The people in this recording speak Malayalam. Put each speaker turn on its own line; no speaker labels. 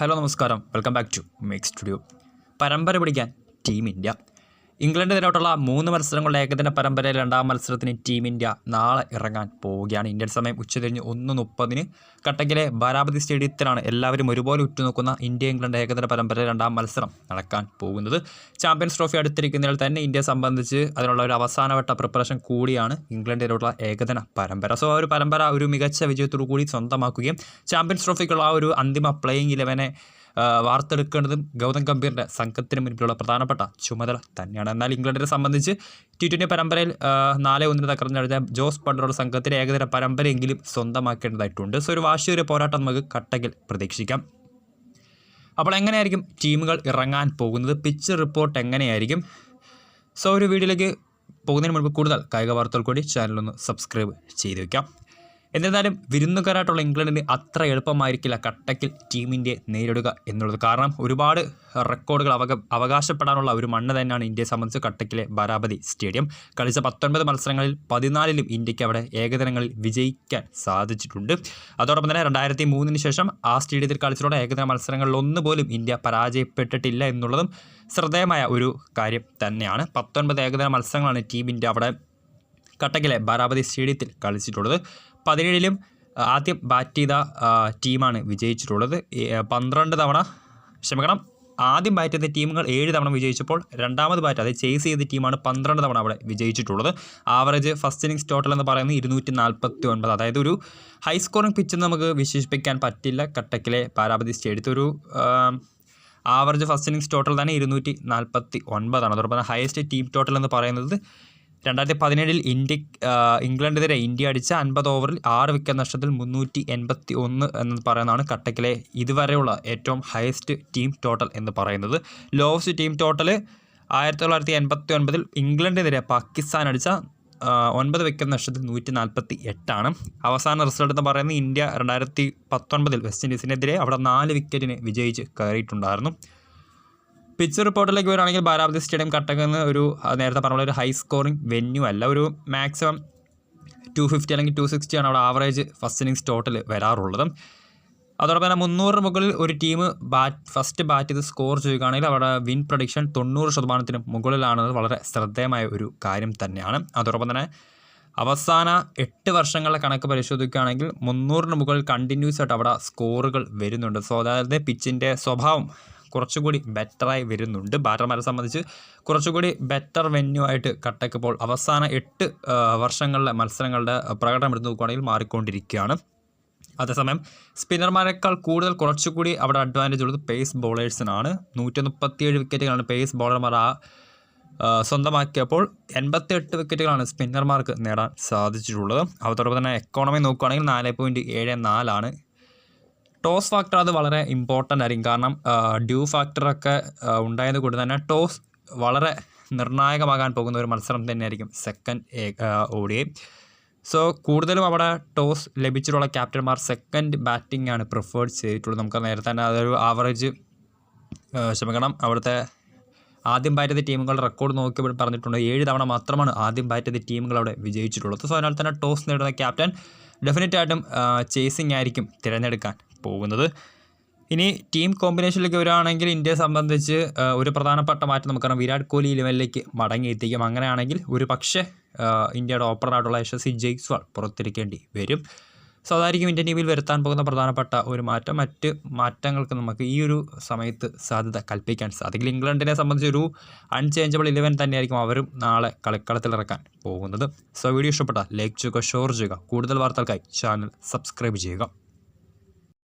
ഹലോ നമസ്കാരം. Welcome back to make studio. പരമ്പര പിടിക്കാൻ ടീം ഇന്ത്യ. ഇംഗ്ലണ്ടിനെതിരായിട്ടുള്ള മൂന്ന് മത്സരങ്ങളുടെ ഏകദിന പരമ്പരയിൽ രണ്ടാം മത്സരത്തിന് ടീം ഇന്ത്യ നാളെ ഇറങ്ങാൻ പോവുകയാണ്. ഇന്ത്യൻ സമയം ഉച്ചതിരിഞ്ഞ് ഒന്ന് മുപ്പതിന് കട്ടക്കിലെ ബാരാബതി സ്റ്റേഡിയത്തിലാണ് എല്ലാവരും ഒരുപോലെ ഉറ്റുനോക്കുന്ന ഇന്ത്യ ഇംഗ്ലണ്ട് ഏകദിന പരമ്പര രണ്ടാം മത്സരം നടക്കാൻ പോകുന്നത്. ചാമ്പ്യൻസ് ട്രോഫി അടുത്തിരിക്കുന്നതിൽ തന്നെ ഇന്ത്യയെ സംബന്ധിച്ച് അതിനുള്ള ഒരു അവസാനവട്ട പ്രിപ്പറേഷൻ കൂടിയാണ് ഇംഗ്ലണ്ടിനോടുള്ള ഏകദിന പരമ്പര. സോ ആ ഒരു പരമ്പര ഒരു മികച്ച വിജയത്തോടു കൂടി സ്വന്തമാക്കുകയും ചാമ്പ്യൻസ് ട്രോഫിക്കുള്ള ആ ഒരു അന്തിമ പ്ലേയിങ് ഇലവനെ വാർത്തെടുക്കേണ്ടതും ഗൗതം ഗംഭീറിന്റെ സംഘത്തിന് മുൻപിലുള്ള പ്രധാനപ്പെട്ട ചുമതല തന്നെയാണ്. എന്നാൽ ഇംഗ്ലണ്ടിനെ സംബന്ധിച്ച് ടി ട്വന്റി പരമ്പരയിൽ നാല് ഒന്നിന് തകർന്നടിച്ച ജോസ് ബട്ട്ലറുടെ സംഘത്തിന് ഏകദിന പരമ്പരയെങ്കിലും സ്വന്തമാക്കേണ്ടതായിട്ടുണ്ട്. സോ ഒരു വാശിയൊരു പോരാട്ടം നമുക്ക് കട്ടകിൽ പ്രതീക്ഷിക്കാം. അപ്പോൾ എങ്ങനെയായിരിക്കും ടീമുകൾ ഇറങ്ങാൻ പോകുന്നത്? പിച്ച് റിപ്പോർട്ട് എങ്ങനെയായിരിക്കും? സോ ഒരു വീഡിയോയിലേക്ക് പോകുന്നതിന് മുൻപ് കൂടുതൽ കായിക വാർത്തകൾ കൂടി ചാനലൊന്ന് സബ്സ്ക്രൈബ് ചെയ്ത് വയ്ക്കാം എന്നിരുന്നാലും വിരുന്നുകാരായിട്ടുള്ള ഇംഗ്ലണ്ടിന് അത്ര എളുപ്പമായിരിക്കില്ല കട്ടക്കിൽ ടീമിന്റെ നേരിടുക എന്നുള്ളത്. കാരണം ഒരുപാട് റെക്കോർഡുകൾ അവക അവകാശപ്പെടാനുള്ള ഒരു മണ്ണ് തന്നെയാണ് ഇന്ത്യയെ സംബന്ധിച്ച് കട്ടക്കിലെ ബാരാബതി സ്റ്റേഡിയം. കളിച്ച പത്തൊൻപത് മത്സരങ്ങളിൽ പതിനാലിലും ഇന്ത്യയ്ക്ക് അവിടെ ഏകദിനങ്ങളിൽ വിജയിക്കാൻ സാധിച്ചിട്ടുണ്ട്. അതോടൊപ്പം തന്നെ രണ്ടായിരത്തി മൂന്നിന് ശേഷം ആ സ്റ്റേഡിയത്തിൽ കളിച്ചിട്ടുള്ള ഏകദിന മത്സരങ്ങളിൽ ഒന്നുപോലും ഇന്ത്യ പരാജയപ്പെട്ടിട്ടില്ല എന്നുള്ളതും ശ്രദ്ധേയമായ ഒരു കാര്യം തന്നെയാണ്. പത്തൊൻപത് ഏകദിന മത്സരങ്ങളാണ് ടീം ഇന്ത്യ അവിടെ കട്ടക്കിലെ ബാരാബതി സ്റ്റേഡിയത്തിൽ കളിച്ചിട്ടുള്ളത്. പതിനേഴിലും ആദ്യം ബാറ്റ് ചെയ്ത ടീമാണ് വിജയിച്ചിട്ടുള്ളത്. പന്ത്രണ്ട് തവണ ക്ഷമിക്കണം ആദ്യം ബാറ്റ് ചെയ്ത ടീമുകൾ ഏഴ് തവണ വിജയിച്ചപ്പോൾ രണ്ടാമത് ബാറ്റ് അതായത് ചേസ് ചെയ്ത ടീമാണ് പന്ത്രണ്ട് തവണ അവിടെ വിജയിച്ചിട്ടുള്ളത്. ആവറേജ് ഫസ്റ്റ് ഇന്നിങ്സ് ടോട്ടൽ എന്ന് പറയുന്നത് ഇരുന്നൂറ്റി നാൽപ്പത്തി ഒൻപത് അതായത് ഒരു ഹൈ സ്കോറിംഗ് പിച്ച് നമുക്ക് വിശേഷിപ്പിക്കാൻ പറ്റില്ല. കട്ടക്കിലെ പാരാപതി സ്റ്റേഡിയത്തിൽ ഒരു ആവറേജ് ഫസ്റ്റ് ഇന്നിങ്സ് ടോട്ടൽ തന്നെ ഇരുന്നൂറ്റി നാൽപ്പത്തി ഒൻപതാണ് അതോടൊപ്പം ഹയസ്റ്റ് ടീം ടോട്ടൽ എന്ന് പറയുന്നത് രണ്ടായിരത്തി പതിനേഴിൽ ഇന്ത്യ ഇംഗ്ലണ്ടിനെതിരെ ഇന്ത്യ അടിച്ച അൻപത് ഓവറിൽ ആറ് വിക്കറ്റ് നഷ്ടത്തിൽ മുന്നൂറ്റി എൺപത്തി ഒന്ന് എന്ന് പറയുന്നതാണ് കട്ടക്കിലെ ഇതുവരെയുള്ള ഏറ്റവും ഹയസ്റ്റ് ടീം ടോട്ടൽ എന്ന് പറയുന്നത്. ലോവസ്റ്റ് ടീം ടോട്ടൽ ആയിരത്തി തൊള്ളായിരത്തി എൺപത്തി ഒൻപതിൽ ഇംഗ്ലണ്ടിനെതിരെ പാകിസ്ഥാൻ അടിച്ച ഒൻപത് വിക്കറ്റ് നഷ്ടത്തിൽ നൂറ്റി നാൽപ്പത്തി എട്ടാണ് അവസാന റിസൾട്ട് എന്ന് പറയുന്നത് ഇന്ത്യ രണ്ടായിരത്തി പത്തൊൻപതിൽ വെസ്റ്റ് ഇൻഡീസിനെതിരെ അവിടെ നാല് വിക്കറ്റിന് വിജയിച്ച് കയറിയിട്ടുണ്ടായിരുന്നു. പിച്ച് റിപ്പോർട്ടിലേക്ക് വരുവാണെങ്കിൽ ബാരാബതി സ്റ്റേഡിയം കട്ടക്കുന്ന ഒരു നേരത്തെ പറഞ്ഞ ഒരു ഹൈ സ്കോറിംഗ് വെന്യൂ അല്ല ഒരു മാക്സിമം ടു ഫിഫ്റ്റി അല്ലെങ്കിൽ ടു സിക്സ്റ്റി ആണ് അവിടെ ആവറേജ് ഫസ്റ്റ് ഇന്നിങ്സ് ടോട്ടൽ വരാറുള്ളത്. അതോടൊപ്പം തന്നെ മുന്നൂറിന് മുകളിൽ ഒരു ടീം ബാറ്റ് ഫസ്റ്റ് ബാറ്റ് ചെയ്ത് സ്കോർ ചെയ്യുകയാണെങ്കിൽ അവിടെ വിൻ പ്രൊഡിക്ഷൻ തൊണ്ണൂറ് ശതമാനത്തിന് മുകളിലാണെന്നത് വളരെ ശ്രദ്ധേയമായ ഒരു കാര്യം തന്നെയാണ്. അതോടൊപ്പം തന്നെ അവസാന എട്ട് വർഷങ്ങളുടെ കണക്ക് പരിശോധിക്കുകയാണെങ്കിൽ മുന്നൂറിന് മുകളിൽ കണ്ടിന്യൂസ് ആയിട്ട് അവിടെ സ്കോറുകൾ വരുന്നുണ്ട്. സോ അതായത് പിച്ചിന്റെ സ്വഭാവം കുറച്ചുകൂടി ബെറ്ററായി വരുന്നുണ്ട്. ബാറ്റർമാരെ സംബന്ധിച്ച് കുറച്ചുകൂടി ബെറ്റർ വെന്യൂ ആയിട്ട് കട്ടക്കപ്പോൾ അവസാന എട്ട് വർഷങ്ങളിലെ മത്സരങ്ങളുടെ പ്രകടനം എടുത്ത് നോക്കുകയാണെങ്കിൽ മാറിക്കൊണ്ടിരിക്കുകയാണ്. അതേസമയം സ്പിന്നർമാരെക്കാൾ കൂടുതൽ കുറച്ചുകൂടി അവിടെ അഡ്വാന്റേജ് ഉള്ളത് പേസ് ബോളേഴ്സിനാണ് നൂറ്റി മുപ്പത്തിയേഴ് വിക്കറ്റുകളാണ് പേസ് ബോളർമാർ ആ, സ്വന്തമാക്കിയപ്പോൾ എൺപത്തിയെട്ട് വിക്കറ്റുകളാണ് സ്പിന്നർമാർക്ക് നേടാൻ സാധിച്ചിട്ടുള്ളത്. അതോടൊപ്പം തന്നെ എക്കോണമി നോക്കുകയാണെങ്കിൽ നാല് പോയിന്റ് ഏഴ് നാലാണ് ടോസ് ഫാക്ടർ അത് വളരെ ഇമ്പോർട്ടന്റ് ആയിരിക്കും. കാരണം ഡ്യൂ ഫാക്ടറൊക്കെ ഉണ്ടായത് കൊണ്ട് തന്നെ ടോസ് വളരെ നിർണായകമാകാൻ പോകുന്ന ഒരു മത്സരം തന്നെയായിരിക്കും സെക്കൻഡ് ഒ സോ കൂടുതലും അവിടെ ടോസ് ലഭിച്ചിട്ടുള്ള ക്യാപ്റ്റന്മാർ സെക്കൻഡ് ബാറ്റിംഗ് ആണ് പ്രിഫേർഡ് ചെയ്തിട്ടുള്ളത്. നമുക്ക് നേരത്തെ തന്നെ അതൊരു ആവറേജ് ക്ഷമിക്കണം. അവിടുത്തെ ആദ്യം ബാറ്റ് ചെയ്ത ടീമുകളുടെ റെക്കോർഡ് നോക്കിയപ്പോൾ പറഞ്ഞിട്ടുണ്ട്. ഏഴ് തവണ മാത്രമാണ് ആദ്യം ബാറ്റ് ചെയ്ത ടീമുകൾ അവിടെ വിജയിച്ചിട്ടുള്ളത്. സോ അതിനാൽ തന്നെ ടോസ് നേടുന്ന ക്യാപ്റ്റൻ ഡെഫിനറ്റായിട്ടും ചേസിംഗ് ആയിരിക്കും തിരഞ്ഞെടുക്കാൻ. പോകുന്നത്. ഇനി ടീം കോമ്പിനേഷനിലേക്ക് വരികയാണെങ്കിൽ ഇന്ത്യയെ സംബന്ധിച്ച് ഒരു പ്രധാനപ്പെട്ട മാറ്റം നമുക്കറിയാം. വിരാട് കോഹ്ലി ലെവലിലേക്ക് മടങ്ങിയെത്തിക്കും. അങ്ങനെയാണെങ്കിൽ ഒരു പക്ഷേ ഇന്ത്യയുടെ ഓപ്പണറായിട്ടുള്ള യശസ്വി ജയ്സ്വാൾ പുറത്തിരിക്കേണ്ടി വരും. സോ അതായിരിക്കും ഇന്ത്യൻ ടീമിൽ വരുത്താൻ പോകുന്ന പ്രധാനപ്പെട്ട ഒരു മാറ്റം. മറ്റ് മാറ്റങ്ങൾക്ക് നമുക്ക് ഈ ഒരു സമയത്ത് സാധ്യത കൽപ്പിക്കാൻ സാധിക്കില്ല. ഇംഗ്ലണ്ടിനെ സംബന്ധിച്ച് ഒരു അൺചേഞ്ചബിൾ ഇലവൻ തന്നെയായിരിക്കും അവരും നാളെ കളിക്കളത്തിലിറക്കാൻ പോകുന്നത്. സോ വീഡിയോ ഇഷ്ടപ്പെട്ടാൽ ലൈക്ക് ചെയ്യുക ഷെയർ ചെയ്യുക. കൂടുതൽ വാർത്തകൾക്കായി ചാനൽ സബ്സ്ക്രൈബ് ചെയ്യുക.